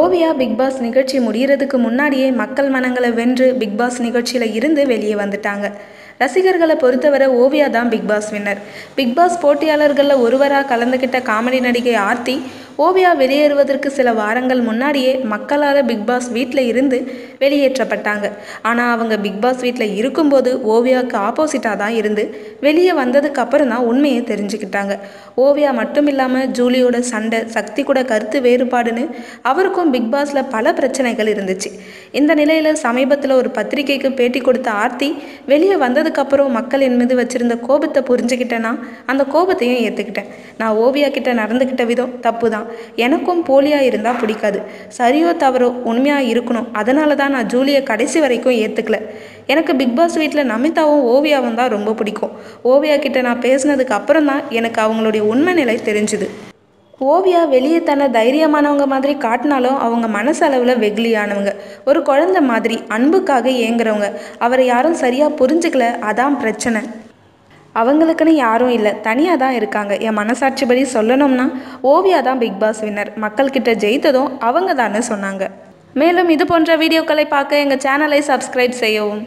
Oviya big pass நிகழ்ச்சி முடிகிறதுக்கு முன்னாடியே மக்கள் மனங்களை வென்று பிக் பாஸ் நிகழ்ச்சியில் இருந்து வெளியே வந்துட்டாங்க. ரசிகர்களை பொறுத்தவரை ஓவியா தான் Bigg Boss winner. Bigg Boss போட்டியாளர்களில் ஒருவராக கலந்துக்கிட்ட காமெடி நடிகை ஆர்த்தி ஓவியா வெளியேறுவதற்கு சில வாரங்கள் முன்னாடியே மக்களால் பிக் பாஸ் வீட்டில் இருந்து வெளியேற்றப்பட்டாங்க. ஆனால் அவங்க பிக் பாஸ் வீட்டில் இருக்கும்போது ஓவியாவுக்கு ஆப்போசிட்டாக தான் இருந்து வெளியே வந்ததுக்கு அப்புறம் தான் உண்மையை தெரிஞ்சுக்கிட்டாங்க. ஓவியா மட்டும் இல்லாமல் ஜூலியோட சண்டை சக்தி கூட கருத்து வேறுபாடுன்னு அவருக்கும் பிக் பாஸில் பல பிரச்சனைகள் இருந்துச்சு. இந்த நிலையில் சமீபத்தில் ஒரு பத்திரிகைக்கு பேட்டி கொடுத்த ஆர்த்தி வெளியே வந்ததுக்கப்புறம் மக்கள் என் மீது வச்சுருந்த கோபத்தை புரிஞ்சுக்கிட்டேன்னா அந்த கோபத்தையும் ஏற்றுக்கிட்டேன் நான் ஓவியா கிட்ட நடந்துக்கிட்ட விதம் தப்பு தான் எனக்கும் போலியாக இருந்தால் பிடிக்காது. சரியோ தவறோ உண்மையாக இருக்கணும். அதனால தான் நான் ஜூலியை கடைசி வரைக்கும் ஏற்றுக்கல எனக்கு பிக் பாஸ் வீட்டில் நமிதாவும் ஓவியாவும் தான் ரொம்ப பிடிக்கும். ஓவியா கிட்ட நான் பேசினதுக்கு அப்புறம் தான் எனக்கு அவங்களுடைய உண்மை நிலை தெரிஞ்சுது. ஓவியா வெளியே தன்னை தைரியமானவங்க மாதிரி காட்டினாலும் அவங்க மனசளவில் வெகுளியானவங்க. ஒரு குழந்தை மாதிரி அன்புக்காக ஏங்குறவங்க. அவரை யாரும் சரியாக புரிஞ்சுக்கல அதான் பிரச்சனை. அவங்களுக்குன்னு யாரும் இல்லை. தனியாக தான் இருக்காங்க. என் மனசாட்சிப்படி சொல்லணும்னா ஓவியா தான் பிக் பாஸ் வின்னர் மக்கள்கிட்ட ஜெயித்ததும் அவங்க தான்னு சொன்னாங்க. மேலும் இது போன்ற வீடியோக்களை பார்க்க எங்கள் சேனலை சப்ஸ்கிரைப் செய்யவும்.